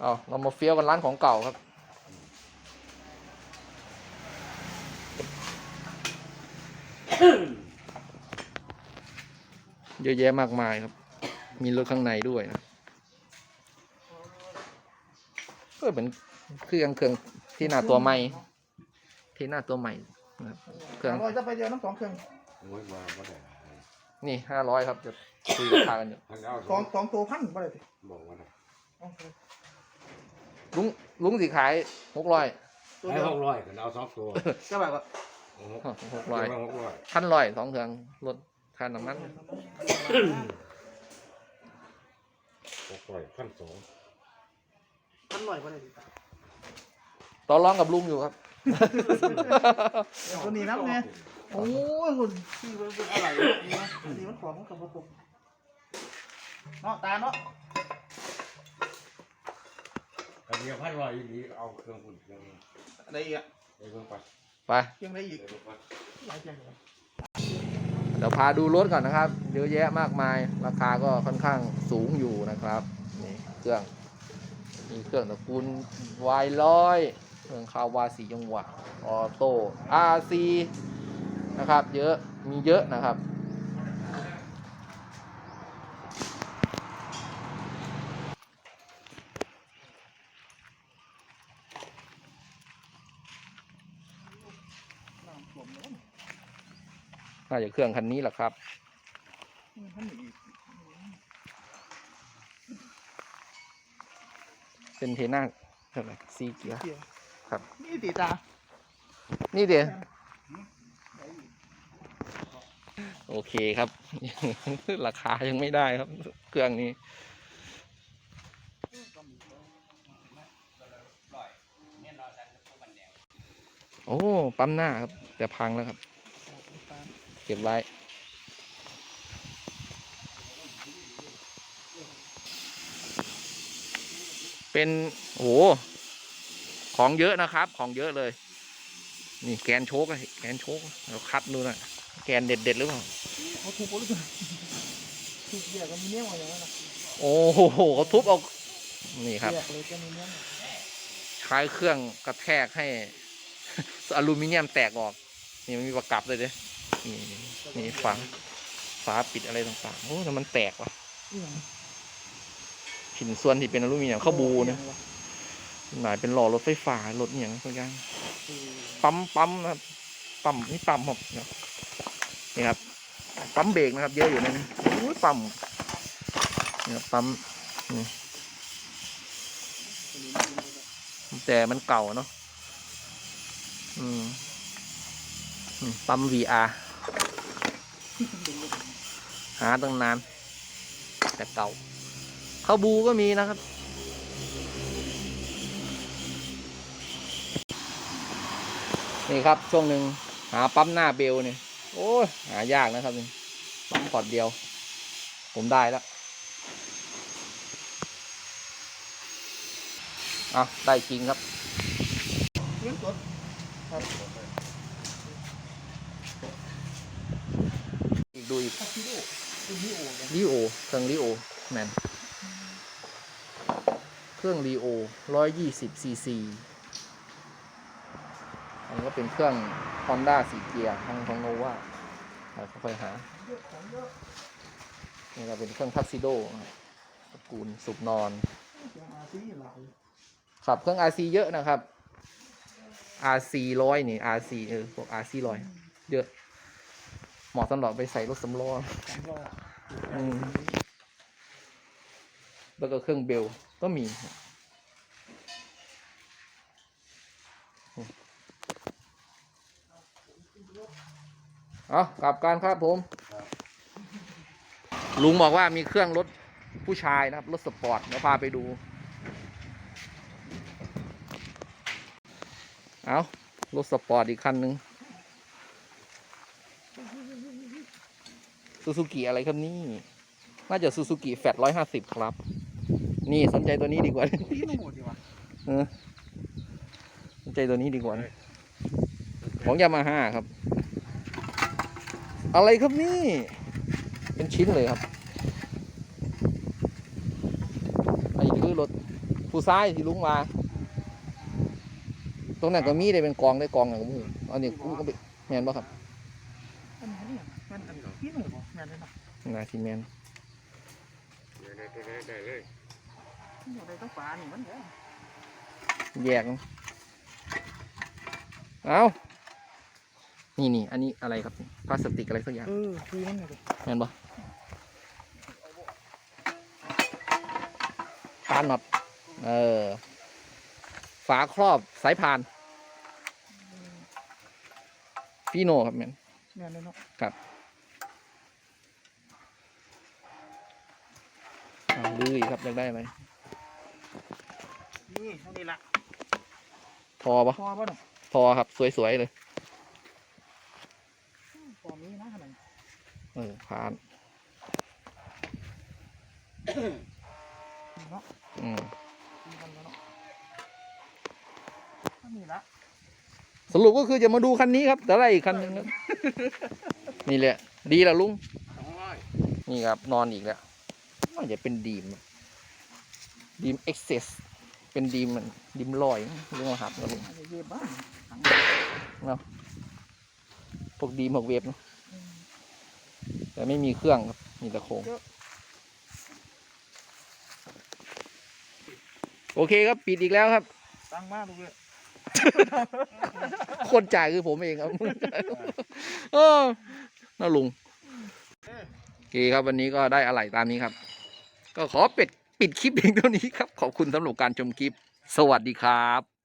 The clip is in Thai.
เอาเรามาเฟี้ยวกันร้านของเก่าครับ เยอะแยะมากมายครับ มีรถข้างในด้วยนะ ก็เหมือนเครื่องเครื่องที่หน้าตัวใหม่ ที่หน้าตัวใหม่นะครับเครื่องสามร้อยจะไปเดียวน้ำสองเครื่องโอ้ยมาบ่ได้นี่ห้าร้อยครับจะคุยราคากันอยู่พันเอาสองสองตัวพันบ่ได้สิบอกว่าได้เอาเถอะ ลุงลุงสิขายหกร้อยตัวให้เดียวหกร้อยกันเอาสองตัวก็แบบว่าหกร้อยหกร้อยพันร้อยสองเครื่องรถค่าน้ำมันหกร้อยพันสองพันหน่อยบ่ได้สิต่อรองกับลุงอยู่ครับ ตัวนี้น้ำเนี่ยโอ้ยคุณที่มันเป็นอะไรเนี่ยอันนี้มันของมันกับผมเนาะตาเนาะ กันเดียวพันร้อยอีนี้เอาเครื่องคุณเครื่องอะไรอีกอะไปเบิ่งไปไป เครื่องอะไรอีกไปเบิ่งไป หลายอย่างเลย เดี๋ยวพาดูรถก่อนนะครับ เยอะแยะมากมาย ราคาก็ค่อนข้างสูงอยู่นะครับนี่เครื่อง มีเครื่องตระกูลวายร้อยเครื่องคาวาสีจังหวะออโต้อาร์ซีนะครับ เยอะมีเยอะนะครับ น้ำท่วมแล้ว น่าจะเครื่องคันนี้แหละครับท่านอีกเป็นเทน่าเท่าไหร่ซีเกียร์เกียร์ครับ นี่ตีตา นี่เดียวโอเคครับ ราคายังไม่ได้ครับ เครื่องนี้ โอ้ ปั๊มหน้าครับ แต่พังแล้วครับ เก็บไว้ เป็นโอ้โหของเยอะนะครับ ของเยอะเลย นี่แกนโชกแกนโชกเราคัดดูนะแกนเด็ดเด็ดหรือเปล่าเขาถูกหรือเปล่าถูกเยร์กันมีเนี้ยมาอย่างนั้นโอ้โหเขาทุบออกนี่ครับใช้เครื่องกระแทกให้อลูมิเนียมแตกออก นี่มันมีประกับเลยเด้ นี่นี่ฝาฝาปิดอะไรต่างๆโอ้แต่มันแตกว่ะนี่หยังผินส่วนที่เป็นอลูมิเนียมเข้าบูนะหมายเป็นหล่อรถไฟฟ้ารถอหย่างสักอย่างคือปั๊มปั๊มนะครับปั๊มนี่ปั๊มครับเนี่ยนี่ครับปั๊มเบรกนะครับ เยอะอยู่ในนี้อุ้ยปั๊มเนี่ยปั๊มนี่แต่มันเก่าเนาะอืมอืมปั๊ม VR หาตั้งนาน แต่เก่าเข้าบูก็มีนะครับ นี่ครับช่วงหนึ่งหาปั๊มหน้าเบลเนี่ยโอ้ยหายากนะครับนี่ปั๊มพอร์ตเดียว ผมได้แล้วอะได้จริงครับ เรื่องส ดูอีกลีโอเครื่องลีโอแมนเครื่องลีโอร้อยยี่สิบซีซีอันนี้ก็เป็นเครื่อง Honda สีเกียร์ทางของโนวาค่อยหานี่ก็เป็นเครื่องทักซิโดตระกูลสุบนอนเสียงอาซีหลายครับเครื่อง RC เยอะนะครับ RC ร้อยนี่ RC เออพวก RC ร้อยเยอะ เหมาะสำหรับไปใส่รถสำรองแล้วก็เครื่องเบลก็มี เอากลับการครับผม ลุงบอกว่ามีเครื่องรถผู้ชายนะครับรถสปอร์ตเดี๋ยวพาไปดู เอารถสปอร์ตอีกคันหนึ่ง ซูซูกิอะไรครับนี่ น่าจะซูซูกิแฟตร้อยห้าสิบครับ นี่สนใจตัวนี้ดีกว่าพี่หนูดีวะเออสนใจตัวนี้ดีกว่านะของยามาฮ่าครับ อะไรครับนี่ เป็นชิ้นเลยครับอันนี้คือรถผู้ผู้ซ้ายที่ลุงมาตรงนั้นก็มีได้เป็นกองได้กองอย่างนี้อันนี้กูก็ไปแมนบ่ครับ อันนี้แม่นอันนี้พี่หนูบ่แม่นเลยเนาะนาทีแมนได้ได้ได้เลยอยู่ในต้องฟ้านี่มันเด้อแยก เอานี่นี่ อันนี้อะไรครับ พลาสติกอะไรสักอย่าง เออคือมันเลยแมนบ่ปานน็อตเออ ฝาครอบสายพานฟีโนครับแมน แม่นเลยเนาะเอาดูอีกครับอยากได้อะไรนี่เท่านี้ละทอปะพอป่ะเนาะทอครับ สวย ๆ เลยพอมีนะขนาดนี้เออผ่านเนาะอืมมีกันแล้วเนาะเท่านี้ละสรุปก็คือจะมาดูคันนี้ครับแต่อะไรอีกคันหนึงครับ นี่แหละ ดีละลุงนี่ครับ นอนอีกแล้วน่าจะเป็นดีมดีมเอ็กเซสเป็นดีมมันดีมลอยเรื่องหัสนะลุงเย็บบ้างพวกดีมพวกเวฟเนอะแต่ไม่มีเครื่องครับมีแต่โครงโอเคครับ ปิดอีกแล้วครับ ตั้งมากลูกเลย คนจ่ายคือผมเองครับเออน่าลุงโอเคครับวันนี้ก็ได้อะไรตามนี้ครับ ก็ขอปิดปิดคลิปเองเท่านี้ครับ ขอบคุณสำหรับการชมคลิป สวัสดีครับ